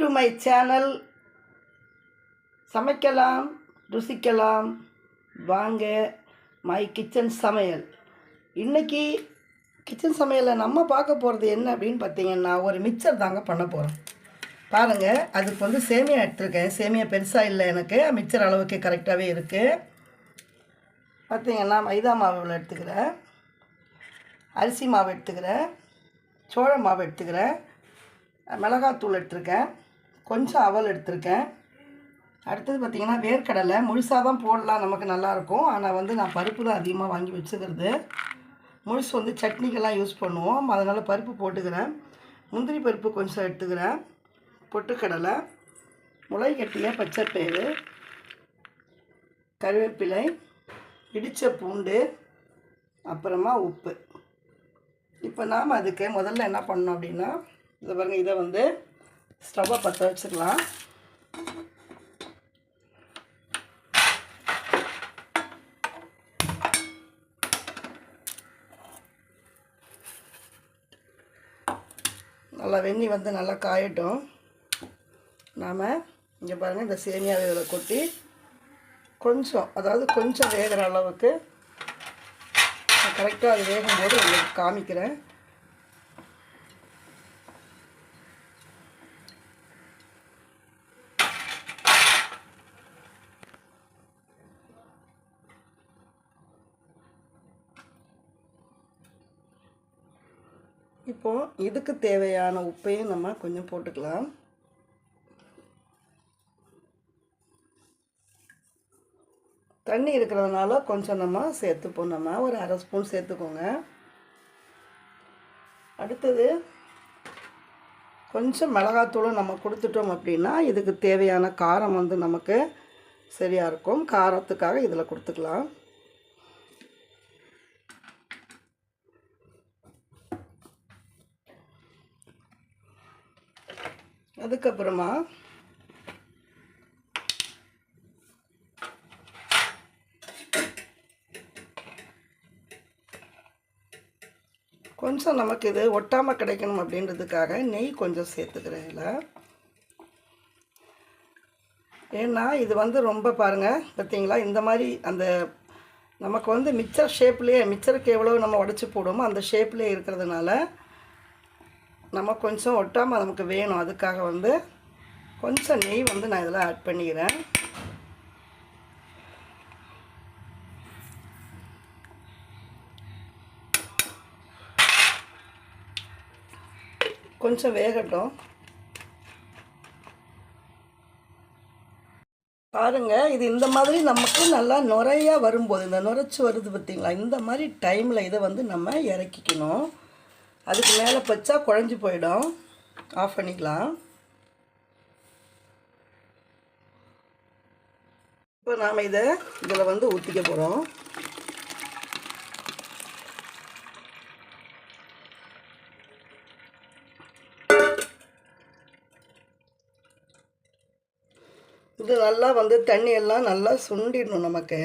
To my channel சமைக்கலாம் ருசிக்கலாம். வாங்க my kitchen சமையல். இன்றைக்கி கிச்சன் சமையலில் நம்ம பார்க்க போகிறது என்ன அப்படின்னு பார்த்தீங்கன்னா ஒரு மிக்சர் தாங்க பண்ண போகிறோம் பாருங்கள் அதுக்கு வந்து சேமியா எடுத்துருக்கேன். சேமியா பெருசாக இல்லை எனக்கு. மிக்சர் அளவுக்கு கரெக்டாகவே இருக்குது பார்த்தீங்கன்னா மைதா மாவு எடுத்துக்கிறேன். அரிசி மாவு எடுத்துக்கிறேன். சோழ மாவு எடுத்துக்கிறேன். மிளகாத்தூள் எடுத்துருக்கேன். கொஞ்சம் அவல் எடுத்திருக்கேன். அடுத்தது பார்த்திங்கன்னா வேர்க்கடலை. முழுசாக தான் போடலாம் நமக்கு நல்லாயிருக்கும் ஆனால் வந்து நான் பருப்பு தான் அதிகமாக வாங்கி வச்சுக்கிறது. முழுசு வந்து சட்னிக்கெல்லாம் யூஸ் பண்ணுவோம். அதனால் பருப்பு போட்டுக்கிறேன். முந்திரி பருப்பு கொஞ்சம் எடுத்துக்கிறேன். பொட்டுக்கடலை முளை கட்டிய பச்சைப்பயிறு கருவேப்பிலை இடித்த பூண்டு அப்புறமா உப்பு. இப்போ நாம் அதுக்கு முதல்ல என்ன பண்ணோம் அப்படின்னா இதை பாருங்கள் இதை வந்து ஸ்டவ்வை பற்ற வச்சுக்கலாம் நல்லா வெந்நி வந்து நல்லா காயட்டும். நாம் இங்கே பாருங்கள் இந்த சேமியாவை இதில் கொட்டி கொஞ்சம் அதாவது கொஞ்சம் வேகிற அளவுக்கு கரெக்டாக அது வேகும்போது உங்களுக்கு காமிக்கிறேன். இப்போ இதுக்கு தேவையான உப்பையும் நம்ம கொஞ்சம் போட்டுக்கலாம். தண்ணி இருக்கிறதுனால கொஞ்சம் நம்ம சேர்த்துப்போம். நம்ம ஒரு அரை ஸ்பூன் சேர்த்துக்கோங்க. அடுத்தது கொஞ்சம் மிளகாத்தூளும் நம்ம கொடுத்துட்டோம் அப்படின்னா இதுக்கு தேவையான காரம் வந்து நமக்கு சரியாக இருக்கும். காரத்துக்காக இதில் கொடுத்துக்கலாம். அதுக்கப்புறமா கொஞ்சம் நமக்கு இது ஒட்டாமல் கிடைக்கணும் அப்படின்றதுக்காக நெய் கொஞ்சம் சேர்த்துக்கிறேன் இதில். ஏன்னா இது வந்து ரொம்ப பாருங்கள் பார்த்தீங்களா? இந்த மாதிரி அந்த நமக்கு வந்து மிக்சர் ஷேப்லேயே மிக்சருக்கு எவ்வளோ நம்ம உடச்சி போடுவோமோ அந்த ஷேப்லேயே இருக்கிறதுனால நம்ம கொஞ்சம் ஒட்டாமல் நமக்கு வேணும். அதுக்காக வந்து கொஞ்சம் நெய் வந்து நான் இதில் ஆட் பண்ணிக்கிறேன். கொஞ்சம் வேகட்டும். பாருங்க இது இந்த மாதிரி நமக்கு நல்லா நுரையா வரும்போது இந்த நுரைச்சி வருது பார்த்திங்களா இந்த மாதிரி டைமில் இதை வந்து நம்ம இறக்கிக்கணும். அதுக்கு மேலே பச்சா குழஞ்சி போயிடும். ஆஃப் பண்ணிக்கலாம். இப்போ நாம் இதை இதில் வந்து ஊற்றிக்க போகிறோம் இது நல்லா வந்து தண்ணி எல்லாம் நல்லா சுண்டிடணும் நமக்கு.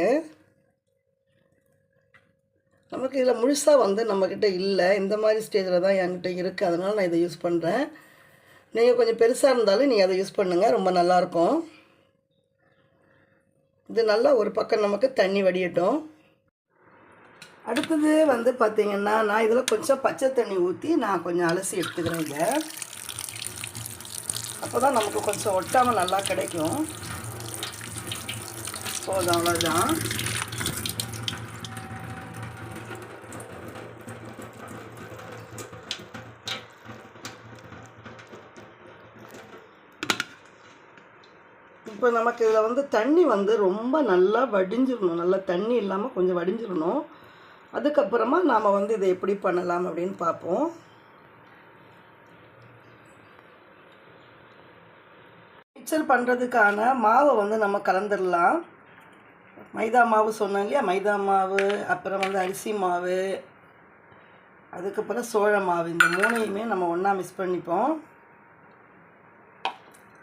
நமக்கு இதில் முழுசாக வந்து நம்மக்கிட்ட இல்லை. இந்த மாதிரி ஸ்டேஜில் தான் என்கிட்ட இருக்குது அதனால் நான் இதை யூஸ் பண்ணுறேன் நீங்கள் கொஞ்சம் பெருசாக இருந்தாலும் நீங்கள் அதை யூஸ் பண்ணுங்கள் ரொம்ப நல்லாயிருக்கும் இது நல்லா ஒரு பக்கம் நமக்கு தண்ணி வடியட்டும். அடுத்தது வந்து பார்த்திங்கன்னா நான் இதில் கொஞ்சம் பச்சை தண்ணி ஊற்றி நான் கொஞ்சம் அலசி எடுத்துக்கிறேன் இதை. அப்போ தான் நமக்கு கொஞ்சம் ஒட்டாமல் நல்லா கிடைக்கும். போதும் அவ்வளோதான் இப்போ நமக்கு இதில் வந்து தண்ணி வந்து ரொம்ப நல்லா வடிஞ்சிடணும் நல்லா தண்ணி இல்லாமல் கொஞ்சம் வடிஞ்சிடணும் அதுக்கப்புறமா நாம் வந்து இதை எப்படி பண்ணலாம் அப்படின்னு பார்ப்போம். மிக்சர் பண்ணுறதுக்கான மாவை வந்து நம்ம கலந்துடலாம் மைதா மாவு சொன்னோம் இல்லையா? மைதா மாவு அப்புறம் வந்து அரிசி மாவு அதுக்கப்புறம் சோழ மாவு. இந்த மூணையுமே நம்ம ஒன்றா மிக்ஸ் பண்ணிப்போம்.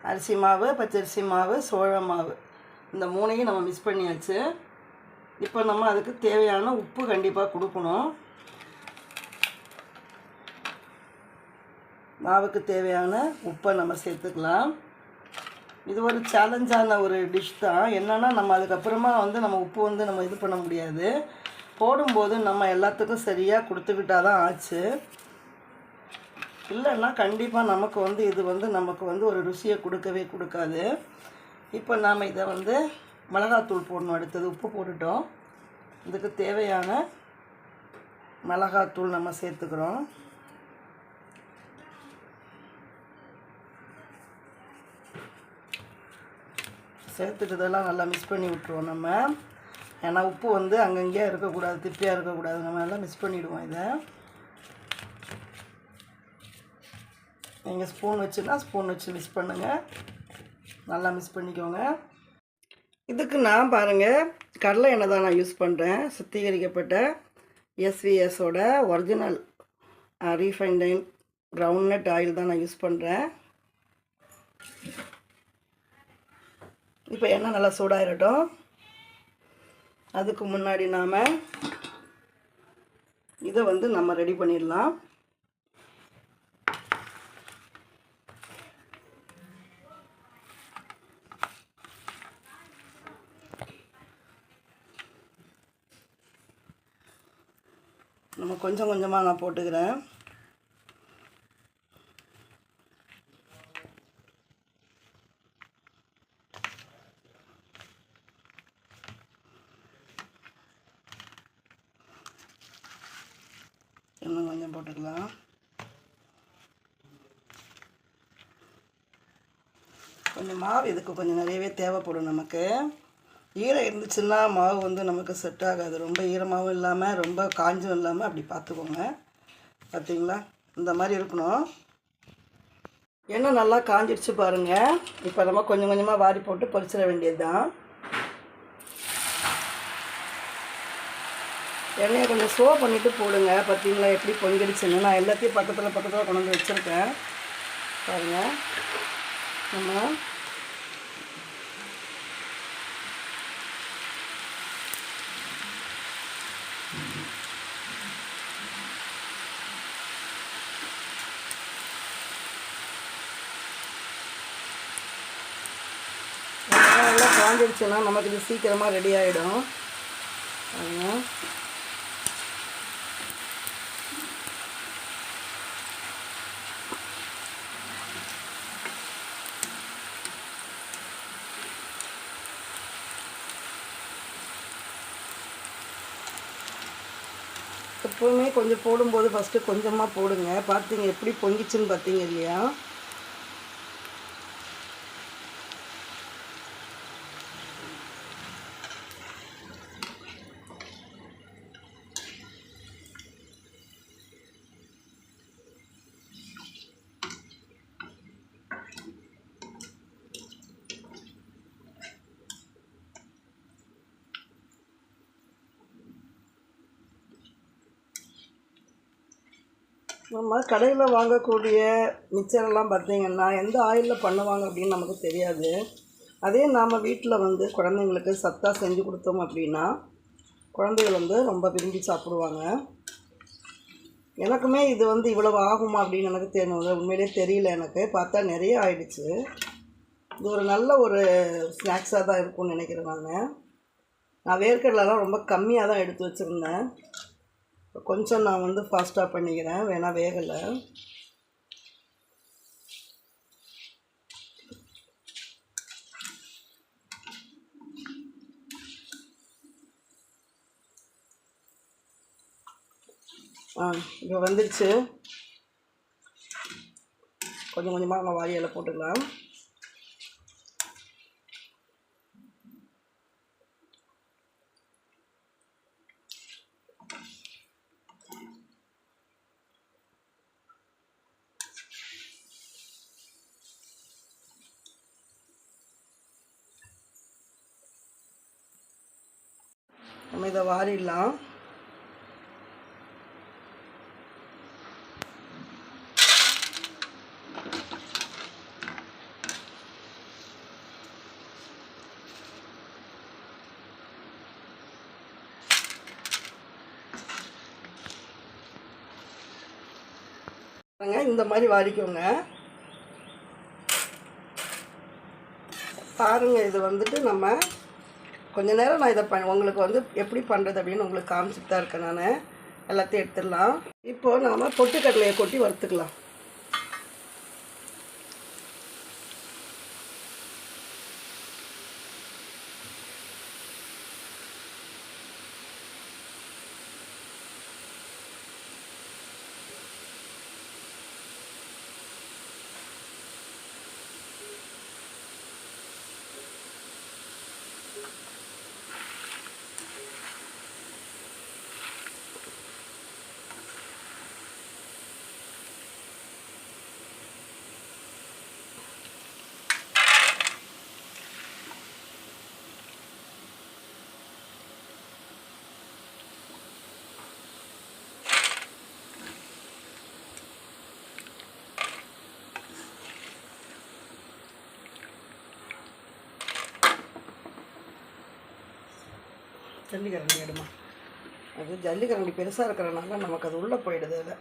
அரிசி மாவு பச்சரிசி மாவு சோழ மாவு. இந்த மூணையும் நம்ம மிக்ஸ் பண்ணியாச்சு. இப்போ நம்ம அதுக்கு தேவையான உப்பு கண்டிப்பாக கொடுக்கணும். மாவுக்கு தேவையான உப்பை நம்ம சேர்த்துக்கலாம். இது ஒரு சேலஞ்சான ஒரு டிஷ் தான். என்னென்னா நம்ம அதுக்கப்புறமா வந்து நம்ம உப்பு வந்து நம்ம இது பண்ண முடியாது. போடும்போது நம்ம எல்லாத்துக்கும் சரியாக கொடுத்துக்கிட்டா தான் ஆச்சு. இல்லைன்னா கண்டிப்பாக நமக்கு வந்து இது வந்து நமக்கு வந்து ஒரு ருசியை கொடுக்கவே கொடுக்காது. இப்போ நாம் இதை வந்து மிளகாத்தூள் போடணும் அடுத்தது. உப்பு போட்டுட்டோம். இதுக்கு தேவையான மிளகாத்தூள் நம்ம சேர்த்துக்கிறோம். சேர்த்துட்டு இதெல்லாம் நல்லா மிக்ஸ் பண்ணி விட்ருவோம் நம்ம. ஏன்னா உப்பு வந்து அங்கங்கேயே இருக்கக்கூடாது திப்பியாக இருக்கக்கூடாது. நம்ம எல்லாம் மிக்ஸ் பண்ணிவிடுவோம் இதை. நீங்கள் ஸ்பூன் வச்சுன்னா ஸ்பூன் வச்சு மிக்ஸ் பண்ணுங்கள் நல்லா மிக்ஸ் பண்ணிக்கோங்க. இதுக்கு நான் பாருங்கள் கடலை எண்ணெய் தான் நான் யூஸ் பண்ணுறேன் சுத்திகரிக்கப்பட்ட எஸ்விஎஸோட original refined groundnut oil தான் நான் யூஸ் பண்ணுறேன் இப்போ எண்ணெய் நல்லா சூடாகிடட்டும் அதுக்கு முன்னாடி நாம் இதை வந்து நம்ம ரெடி பண்ணிடலாம். கொஞ்சம் கொஞ்சமாக நான் போட்டுக்கிறேன். இன்னும் கொஞ்சம் போட்டுக்கலாம். கொஞ்சம் மாவு இதுக்கு கொஞ்சம் நிறையவே தேவைப்படும் நமக்கு. ஈரம் இருந்துச்சுன்னா மாவு வந்து நமக்கு செட் ஆகாது. ரொம்ப ஈரமாகவும் இல்லாமல் ரொம்ப காஞ்சும் இல்லாமல் அப்படி பார்த்துக்கோங்க பார்த்தீங்களா இந்த மாதிரி இருக்கணும். எண்ணெய் நல்லா காஞ்சிடுச்சு பாருங்கள் இப்போ நம்ம கொஞ்சம் கொஞ்சமாக வாரி போட்டு பொரிச்சிட வேண்டியது தான் எண்ணெயை கொஞ்சம் ஸ்லோ பண்ணிவிட்டு போடுங்க. பார்த்தீங்களா எப்படி பொங்கிடுச்சுன்னு நான் எல்லாத்தையும் பக்கத்தில் பக்கத்தில் கொண்டு வந்து வச்சுருக்கேன். பாருங்கள் நம்ம நல்லா காஞ்சிடுச்சுன்னா நமக்கு இது சீக்கிரமாக ரெடி ஆகிடும் எப்போவுமே கொஞ்சம் போடும்போது ஃபஸ்ட்டு கொஞ்சமாக போடுங்க. பார்த்தீங்க எப்படி பொங்கிச்சுன்னு பார்த்தீங்க இல்லையா? நம்ம கடையில் வாங்கக்கூடிய மிச்சரெல்லாம் பார்த்திங்கன்னா எந்த ஆயிலில் பண்ணுவாங்க அப்படின்னு நமக்கு தெரியாது. அதே நாம் வீட்டில் வந்து குழந்தைங்களுக்கு சத்தாக செஞ்சு கொடுத்தோம் அப்படின்னா குழந்தைகள் வந்து ரொம்ப விரும்பி சாப்பிடுவாங்க. எனக்குமே இது வந்து இவ்வளவு ஆகுமா அப்படின்னு எனக்கு தெரியும் உண்மையிலே தெரியல எனக்கு. பார்த்தா நிறைய ஆயிடுச்சு. இது ஒரு நல்ல ஒரு ஸ்நாக்ஸாக தான் இருக்கும்னு நினைக்கிறேன் நான். நான் வேர்க்கடலாம் ரொம்ப கம்மியாக தான் எடுத்து வச்சுருந்தேன். கொஞ்சம் நான் வந்து ஃபாஸ்ட்டாக பண்ணிக்கிறேன் வேணால் வேகலை. ஆ இப்போ வந்துடுச்சு கொஞ்சம் கொஞ்சமாக நம்ம வாரியலை போட்டுக்கலாம். வாரிடலாம். பாருங்க, இந்த மாதிரி வாரிக்கோங்க. பாருங்க இது வந்துட்டு நம்ம கொஞ்ச நேரம் நான் இதை ப உங்களுக்கு வந்து எப்படி பண்ணுறது அப்படின்னு உங்களுக்கு காமிச்சிட்டு தான் இருக்கேன் நான். எல்லாத்தையும் எடுத்துடலாம். இப்போது நாம் பொட்டுக்கடலையை கொட்டி வறுத்துக்கலாம். ஜல்லிக்கரண்டி எடுமா. அது ஜல்லிக்கரண்டி பெருசாக இருக்கிறனால நமக்கு அது உள்ளே போயிடுது அதில்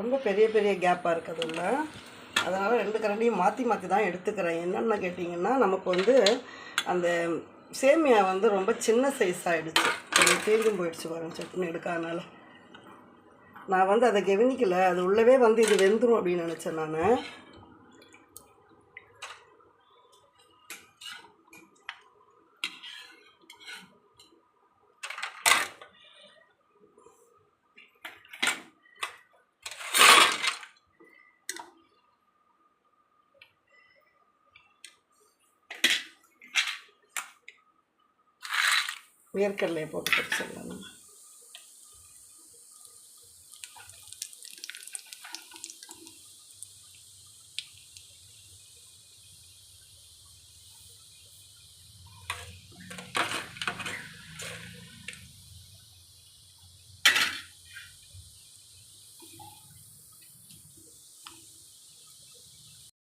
ரொம்ப பெரிய பெரிய கேப்பாக இருக்குது உள்ள. அதனால் ரெண்டு கரண்டியும் மாற்றி மாற்றி தான் எடுத்துக்கிறேன். என்னென்னு கேட்டிங்கன்னா நமக்கு வந்து அந்த சேமியா வந்து ரொம்ப சின்ன சைஸ் ஆகிடுச்சு கொஞ்சம் தேஞ்சும் போயிடுச்சு பாருங்க சட்னி எடுக்காதனால. நான் வந்து அதை கவனிக்கல. அது உள்ளவே வந்து இது வெந்துடும் அப்படின்னு நினச்சேன் நான். வேர்க்கடலையை போட்டு படிச்சிடலாம் நம்ம.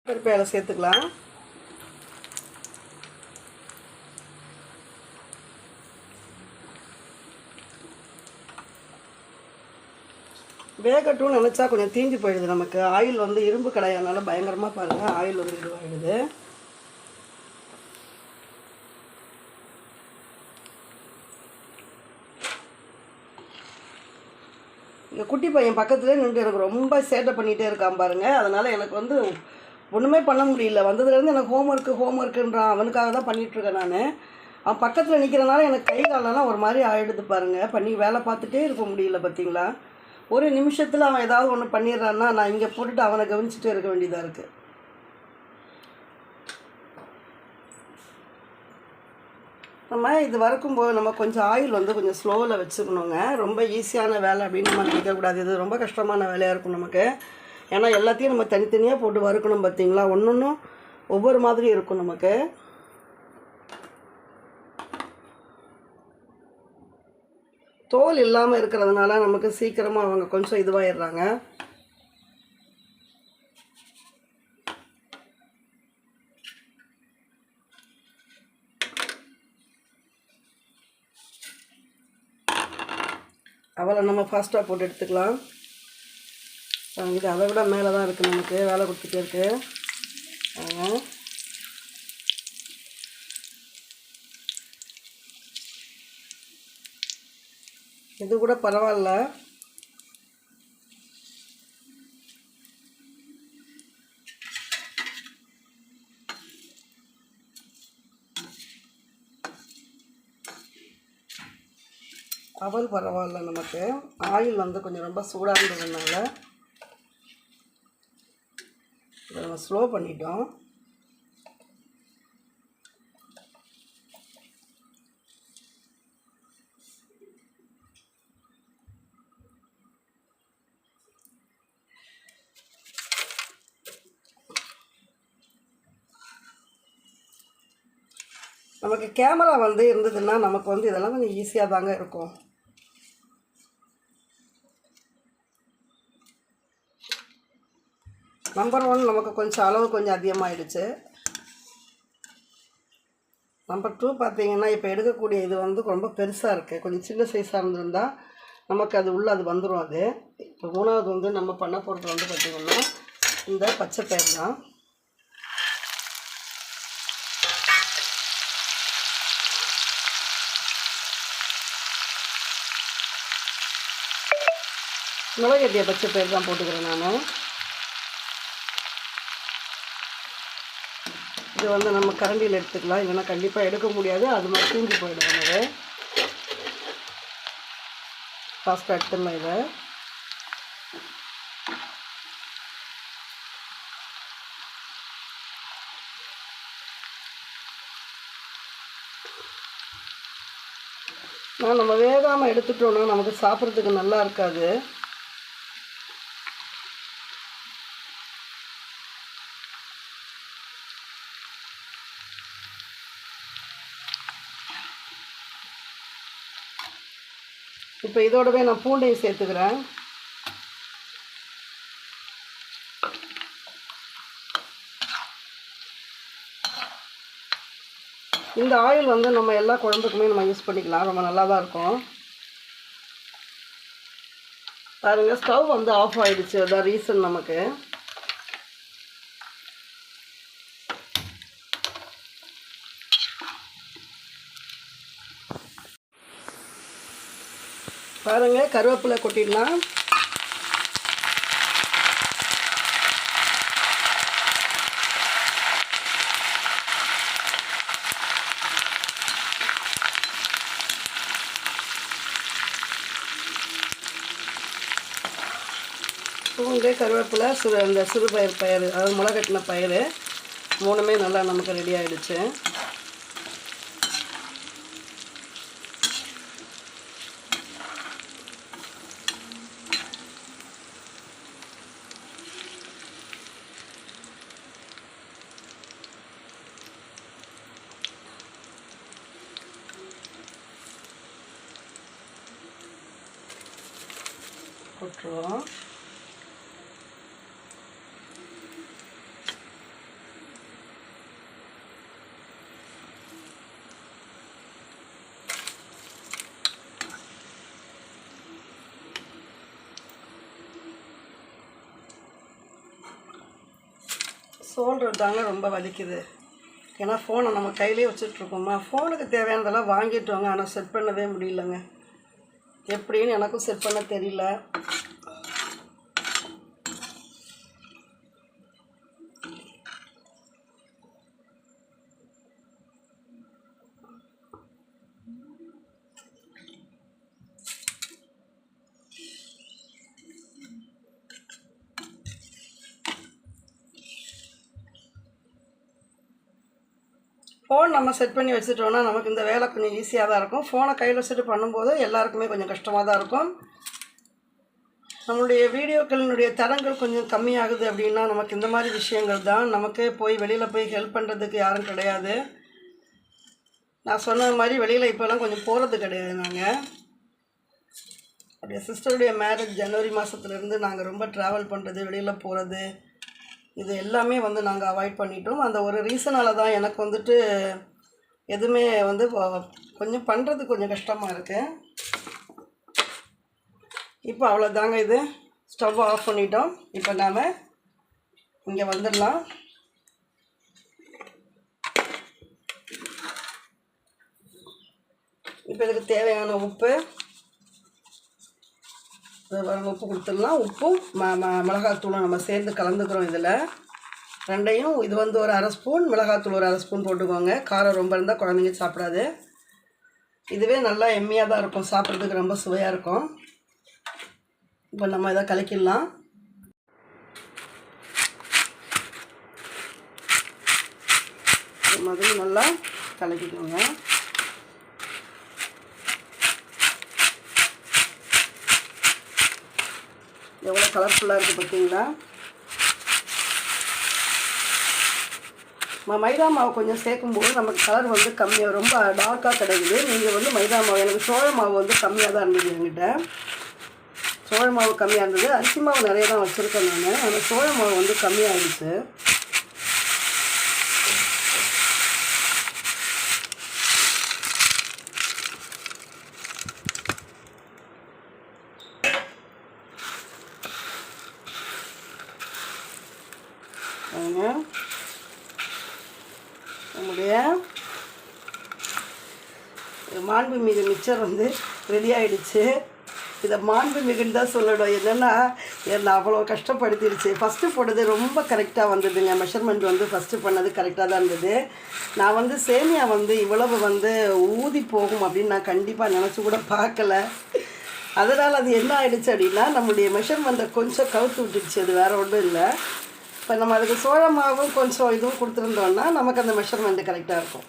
பருப்பு பருப்பையில் சேர்த்துக்கலாம். வேகட்டும்னு நினச்சா கொஞ்சம் தீஞ்சு போயிடுது நமக்கு. ஆயில் வந்து இரும்பு கடையானால பயங்கரமாக பாருங்கள் ஆயில் வந்து இதுவாகிடுது இந்த குட்டி பையன் பக்கத்துலேயே நின்று எனக்கு ரொம்ப சேட்டை பண்ணிகிட்டே இருக்கான் பாருங்கள் அதனால் எனக்கு வந்து ஒன்றுமே பண்ண முடியல. வந்ததுலேருந்து எனக்கு ஹோம் ஒர்க்கு ஹோம் ஒர்க்குன்றான் அவனுக்காக தான் பண்ணிகிட்ருக்கேன் நான். அவன் பக்கத்தில் நிற்கிறனால எனக்கு கை காலெல்லாம் ஒரு மாதிரி ஆகிடுது பாருங்கள் பண்ணி வேலை பார்த்துட்டே இருக்க முடியல பார்த்தீங்களா ஒரு நிமிஷத்தில் அவன் ஏதாவது ஒன்று பண்ணிடுறான்னா நான் இங்கே போட்டுட்டு அவனை கவனிச்சுட்டே இருக்க வேண்டியதாக இருக்குது நம்ம இது வறுக்கும்போது நம்ம கொஞ்சம் ஆயில் வந்து கொஞ்சம் ஸ்லோவில் வச்சுக்கணுங்க. ரொம்ப ஈஸியான வேலை அப்படின்னு நம்ம நினைக்கக்கூடாது இது ரொம்ப கஷ்டமான வேலையாக இருக்கும் நமக்கு. ஏன்னா எல்லாத்தையும் நம்ம தனித்தனியாக போட்டு வறுக்கணும் பார்த்தீங்களா ஒன்று ஒன்றும் ஒவ்வொரு மாதிரி இருக்கும் நமக்கு. தோல் இல்லாமல் இருக்கிறதுனால நமக்கு சீக்கிரமாக அவங்க கொஞ்சம் இதுவாகிடுறாங்க அவளை நம்ம ஃபாஸ்ட்டாக போட்டு எடுத்துக்கலாம். இது அதை விட மேலே தான் இருக்குது நமக்கு. வேலை கொடுத்துட்டே இருக்குது இது கூட பரவாயில்ல. அவல் பரவாயில்ல நமக்கு. ஆயில் வந்து கொஞ்சம் ரொம்ப சூடாக இருந்ததுனால இதை நம்ம ஸ்லோ பண்ணிட்டோம். நமக்கு கேமரா வந்து இருந்ததுன்னா நமக்கு வந்து இதெல்லாம் கொஞ்சம் ஈஸியாக தாங்க இருக்கும். நம்பர் ஒன் நமக்கு கொஞ்சம் அளவு கொஞ்சம் அதிகமாகிடுச்சு நம்பர் டூ பார்த்தீங்கன்னா இப்போ எடுக்கக்கூடிய இது வந்து ரொம்ப பெருசாக இருக்குது கொஞ்சம் சின்ன சைஸாக இருந்திருந்தால் நமக்கு அது உள்ளே அது வந்துடும் அது. இப்போ மூணாவது வந்து நம்ம பண்ண போகிறது வந்து பார்த்திங்கன்னா இந்த பச்சை பயிர் தான். முளைகட்டிய பச்சை பயிர் தான் போட்டுக்கிறேன் நான். இது வந்து நம்ம கரண்டியில் எடுத்துக்கலாம். இல்லைன்னா கண்டிப்பாக எடுக்க முடியாது. அது மாதிரி தூங்கி போயிடும் அது ஃபாஸ்ட்டாக எடுத்துடலாம் இதை. நான் நம்ம வேகாமல் எடுத்துட்டோன்னா நமக்கு சாப்பிட்றதுக்கு நல்லா இருக்காது. இப்போ இதோடவே நான் பூண்டையும் சேர்த்துக்கிறேன். இந்த ஆயில் வந்து நம்ம எல்லா குழம்புக்குமே நம்ம யூஸ் பண்ணிக்கலாம். ரொம்ப நல்லா தான் இருக்கும். பாருங்கள் ஸ்டவ் வந்து ஆஃப் ஆயிடுச்சு. அதான் ரீசன் நமக்கு. பாருங்க கருவேப்பிலை கொட்டிடலாம். பூண்டு கருவேப்பிலை சிறு அந்த சிறு பயிர் பயிர் அதாவது முளைகட்டின பயிர் மூணுமே நல்லா நமக்கு ரெடி ஆகிடுச்சு போட்டுருவோம் சோல்டர் தாங்க ரொம்ப வலிக்குது. ஏன்னா ஃபோனை நம்ம கையிலே வச்சுட்ருக்கோமா ஃபோனுக்கு தேவையானதெல்லாம் வாங்கிட்டோங்க. ஆனால் செட் பண்ணவே முடியலங்க. எப்படின்னு எனக்கும் செட் பண்ண தெரியல ஃபோன் நம்ம செட் பண்ணி வச்சுட்டோம்னா நமக்கு இந்த வேலை கொஞ்சம் ஈஸியாக தான் இருக்கும். ஃபோனை கையில் வச்சுட்டு பண்ணும்போது எல்லாருக்குமே கொஞ்சம் கஷ்டமாக தான் இருக்கும். நம்மளுடைய வீடியோக்களினுடைய தரங்கள் கொஞ்சம் கம்மியாகுது அப்படின்னா நமக்கு இந்த மாதிரி விஷயங்கள் தான். நமக்கு போய் வெளியில் போய் ஹெல்ப் பண்ணுறதுக்கு யாரும் கிடையாது. நான் சொன்ன மாதிரி வெளியில் இப்போல்லாம் கொஞ்சம் போகிறது கிடையாது நாங்கள் அப்படியே சிஸ்டருடைய மேரேஜ் ஜனவரி மாதத்துலேருந்து நாங்கள் ரொம்ப ட்ராவல் பண்ணுறது வெளியில் போகிறது இது எல்லாமே வந்து நாங்கள் அவாய்ட் பண்ணிட்டோம். அந்த ஒரு ரீசனால தான் எனக்கு வந்துட்டு எதுவுமே வந்து கொஞ்சம் பண்ணுறது கொஞ்சம் கஷ்டமாக இருக்குது இப்போ அவ்வளோதாங்க இது. ஸ்டவ் ஆஃப் பண்ணிட்டோம். இப்போ நாம் இங்கே வந்துடலாம். இப்போ இதுக்கு தேவையான உப்பு. உப்பு கொடுத்துடலாம். உப்பும் ம ம மிளகாத்தூளும் நம்ம சேர்ந்து கலந்துக்கிறோம் இதில். ரெண்டையும் இது வந்து ஒரு அரை ஸ்பூன் மிளகாத்தூள் ஒரு அரை ஸ்பூன் போட்டுக்கோங்க. காரம் ரொம்ப இருந்தால் குழந்தைங்க சாப்பிடாது. இதுவே நல்லா எம்மியாக தான் இருக்கும். சாப்பிட்றதுக்கு ரொம்ப சுவையாக இருக்கும். இப்போ நம்ம இதை கலக்கிடலாம். மாதிரி நல்லா கலக்கிக்கோங்க. எவ்வளோ கலர்ஃபுல்லாக இருக்குது பார்த்தீங்களா மைதா மாவு கொஞ்சம் சேர்க்கும்போது நமக்கு கலர் வந்து கம்மியாக ரொம்ப டார்க்காக கிடைக்குது. நீங்கள் வந்து மைதா மாவு எனக்கு சோழ மாவு வந்து கம்மியாக தான் இருந்தது என்கிட்ட. சோழ மாவு கம்மியாக இருந்தது. அரிசி மாவு நிறைய தான் வச்சுருக்கேன் நான். ஆனால் சோழ மாவு வந்து கம்மியாக இருந்துச்சு. நம்முடைய மாண்புமிகு மிக்சர் வந்து ரெடி ஆகிடுச்சு இதை மாண்பு மிகுன்னு தான் சொல்லணும். என்னென்னா என்னை அவ்வளோ கஷ்டப்படுத்திடுச்சு. ஃபஸ்ட்டு போட்டது ரொம்ப கரெக்டாக வந்ததுங்க. மெஷர்மெண்ட் வந்து ஃபஸ்ட்டு பண்ணது கரெக்டாக தான் இருந்தது. நான் வந்து சேமியா வந்து இவ்வளவு வந்து ஊதி போகும் அப்படின்னு நான் கண்டிப்பாக நினச்சி கூட பார்க்கல. அதனால் அது என்ன ஆகிடுச்சு அப்படின்னா நம்மளுடைய மெஷர்மெண்ட்டை கொஞ்சம் கவுத்து விட்டுடுச்சு. அது வேறு ஒன்றும் இல்லை. இப்போ நம்ம அதுக்கு சோளமாகவும் கொஞ்சம் இதுவும் கொடுத்துருந்தோன்னா நமக்கு அந்த மெஷர்மெண்ட்டு கரெக்டாக இருக்கும்.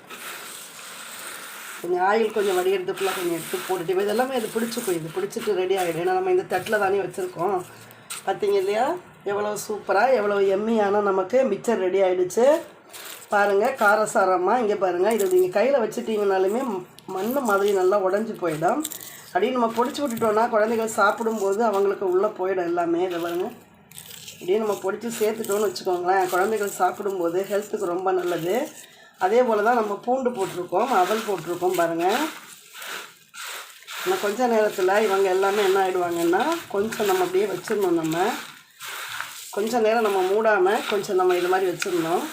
கொஞ்சம் ஆயில் கொஞ்சம் வடிகிறதுக்குள்ளே கொஞ்சம் எடுத்து போட்டுட்டு இப்போ இதெல்லாமே இது பிடிச்சிக்கும் இது பிடிச்சிட்டு ரெடி ஆகிடும். ஏன்னா நம்ம இந்த தட்டில் தானே வச்சுருக்கோம். பார்த்தீங்க இல்லையா? எவ்வளோ சூப்பராக எவ்வளோ எம்மியான நமக்கு மிக்சர் ரெடி ஆகிடுச்சு பாருங்கள் காரசாரமாக இங்கே பாருங்கள் இது நீங்கள் கையில் வச்சுட்டிங்கனாலுமே மண் மாதிரி நல்லா உடஞ்சி போயிடும். அப்படியே நம்ம பொடிச்சு விட்டுட்டோன்னா குழந்தைகள் சாப்பிடும்போது அவங்களுக்கு உள்ளே போயிடும் எல்லாமே. இதை பாருங்கள் அப்படியே நம்ம பொடிச்சு சேர்த்துட்டோன்னு வச்சுக்கோங்களேன். குழந்தைகள் சாப்பிடும்போது ஹெல்த்துக்கு ரொம்ப நல்லது. அதே போல் தான் நம்ம பூண்டு போட்டிருக்கோம் அவல் போட்டிருக்கோம் பாருங்கள் இன்னும் கொஞ்ச நேரத்தில் இவங்க எல்லாமே என்ன ஆகிடுவாங்கன்னா கொஞ்சம் நம்ம அப்படியே வச்சிடணும் நம்ம. கொஞ்சம் நேரம் நம்ம மூடாமல் கொஞ்சம் நம்ம இது மாதிரி வச்சிடணும்.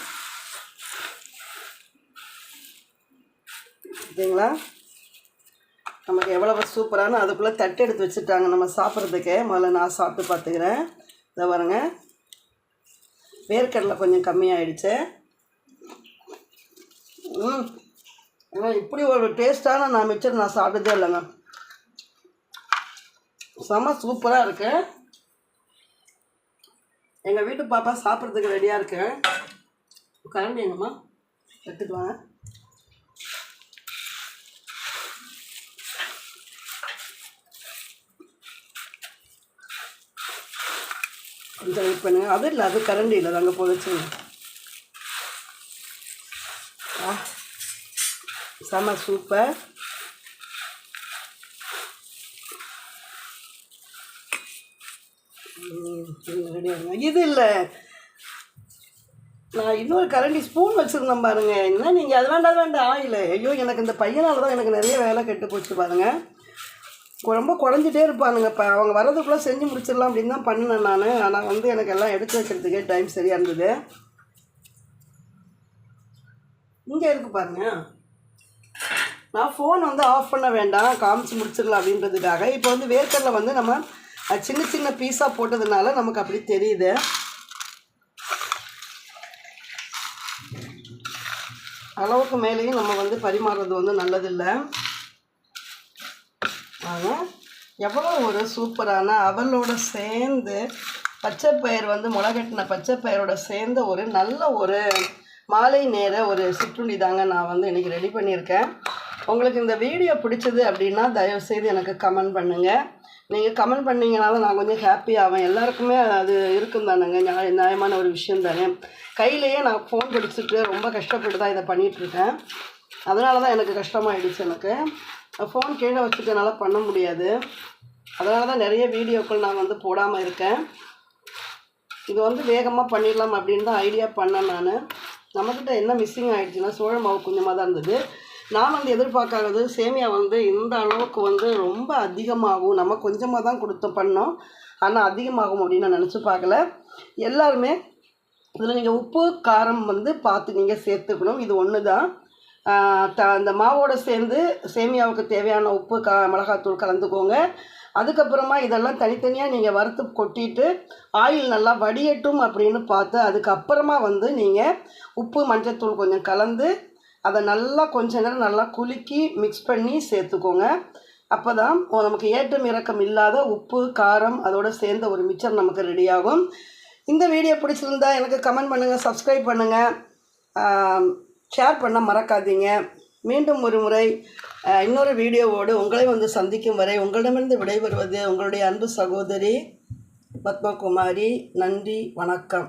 சரிங்களா? நமக்கு எவ்வளவு சூப்பரான அதுக்குள்ளே தட்டு எடுத்து வச்சுட்டாங்க நம்ம சாப்பிட்றதுக்கு. முதல்ல நான் சாப்பிட்டு பார்த்துக்கிறேன். இதை பாருங்கள் வேர்க்கடலை கொஞ்சம் கம்மியாயிடுச்சு. இப்படி ஒரு டேஸ்ட்டான நான் மிச்சர் நான் சாப்பிட்டதே இல்லைங்க. செம சூப்பராக இருக்கு. எங்கள் வீட்டு பாப்பா சாப்பிட்றதுக்கு ரெடியாக இருக்கு. கரண்டி எங்கம்மா எடுத்துட்டு வாங்க. கொஞ்சம் வெயிட் பண்ணுங்க. அது இல்லை அது கரண்டி இல்லை அங்கே போதுச்சு ஆ செம சூப்பர் இது இல்லை. நான் இன்னொரு கரண்டி ஸ்பூன் வச்சுருந்தேன் பாருங்க. என்ன நீங்கள் அது வேண்டாம் அது வேண்டாம். ஆயில். ஐயோ எனக்கு இந்த பையனால் தான் எனக்கு நிறைய வேலை கெட்டு போச்சு பாருங்க. ரொம்ப குறைஞ்சிட்டே இருப்பானுங்க. இப்போ அவங்க வர்றதுக்குள்ளே செஞ்சு முடிச்சிடலாம் அப்படின்னு தான் பண்ணினேன் நான். ஆனால் வந்து எனக்கு எல்லாம் எடுத்து வைக்கிறதுக்கே டைம் சரியாக இருந்தது. இங்கே இருக்கு பாருங்க. நான் ஃபோன் வந்து ஆஃப் பண்ண வேண்டாம் காமிச்சு முடிச்சிடலாம் அப்படின்றதுக்காக. இப்போ வந்து வேர்க்கடலை வந்து நம்ம சின்ன சின்ன பீஸாக போட்டதுனால நமக்கு அப்படி தெரியுது. அளவுக்கு மேலேயும் நம்ம வந்து பரிமாறுறது வந்து நல்லதில்லை. ஆனால் எவ்வளோ ஒரு சூப்பரான அவளோட சேர்ந்து பச்சைப்பயிர் வந்து முளைகட்டின பச்சைப்பயிரோட சேர்ந்த ஒரு நல்ல ஒரு மாலை நேர ஒரு சிற்றுண்டி தாங்க நான் வந்து இன்றைக்கி ரெடி பண்ணியிருக்கேன். உங்களுக்கு இந்த வீடியோ பிடிச்சது அப்படின்னா தயவுசெய்து எனக்கு கமெண்ட் பண்ணுங்கள் நீங்கள் கமெண்ட் பண்ணீங்கன்னா தான் நான் கொஞ்சம் ஹாப்பி ஆவேன். எல்லாருக்குமே அது இருக்கும் தானேங்க. நியாய நியாயமான ஒரு விஷயம் தானே. கையிலேயே நான் ஃபோன் பிடிச்சிட்டு ரொம்ப கஷ்டப்பட்டு தான் இதை பண்ணிகிட்ருக்கேன் அதனால தான் எனக்கு கஷ்டமாகிடுச்சு எனக்கு. ஃபோன் கீழே வச்சுட்டு என்னால் பண்ண முடியாது. அதனால தான் நிறைய வீடியோக்கள் நான் வந்து போடாமல் இருக்கேன். இது வந்து வேகமாக பண்ணிடலாம் அப்படின்னு தான் ஐடியா பண்ணேன் நான். நம்மக்கிட்ட என்ன மிஸ்ஸிங் ஆகிடுச்சுன்னா சோழ மாவு கொஞ்சமாக தான் இருந்தது. நான் வந்து எதிர்பார்க்காதது சேமியா வந்து இந்த அளவுக்கு வந்து ரொம்ப அதிகமாகும் நம்ம கொஞ்சமாக தான் கொடுத்து பண்ணோம். ஆனால் அதிகமாகும் அப்படின்னு நான் நினச்சி பார்க்கல. எல்லாருமே இதில் நீங்கள் உப்பு காரம் வந்து பார்த்து நீங்கள் சேர்த்துக்கணும். இது ஒன்று தான். த அந்த மாவோட சேர்ந்து சேமியாவுக்கு தேவையான உப்பு கா மிளகாத்தூள் கலந்துக்கோங்க. அதுக்கப்புறமா இதெல்லாம் தனித்தனியாக நீங்கள் வறுத்து கொட்டிட்டு ஆயில் நல்லா வடியட்டும் அப்படின்னு பார்த்து அதுக்கப்புறமா வந்து நீங்கள் உப்பு மஞ்சத்தூள் கொஞ்சம் கலந்து அதை நல்லா கொஞ்ச நேரம் நல்லா குலுக்கி மிக்ஸ் பண்ணி சேர்த்துக்கோங்க. அப்போ தான் நமக்கு ஏற்றம் இறக்கம் இல்லாத உப்பு காரம் அதோடு சேர்ந்த ஒரு மிச்சர் நமக்கு ரெடியாகும் இந்த வீடியோ பிடிச்சிருந்தா எனக்கு கமெண்ட் பண்ணுங்கள் சப்ஸ்கிரைப் பண்ணுங்கள் ஷேர் பண்ண மறக்காதீங்க. மீண்டும் ஒரு முறை இன்னொரு வீடியோவோடு உங்களை வந்து சந்திக்கும் வரை உங்களிடமிருந்து விடைபெறுவது உங்களுடைய அன்பு சகோதரி பத்மகுமாரி. நன்றி வணக்கம்.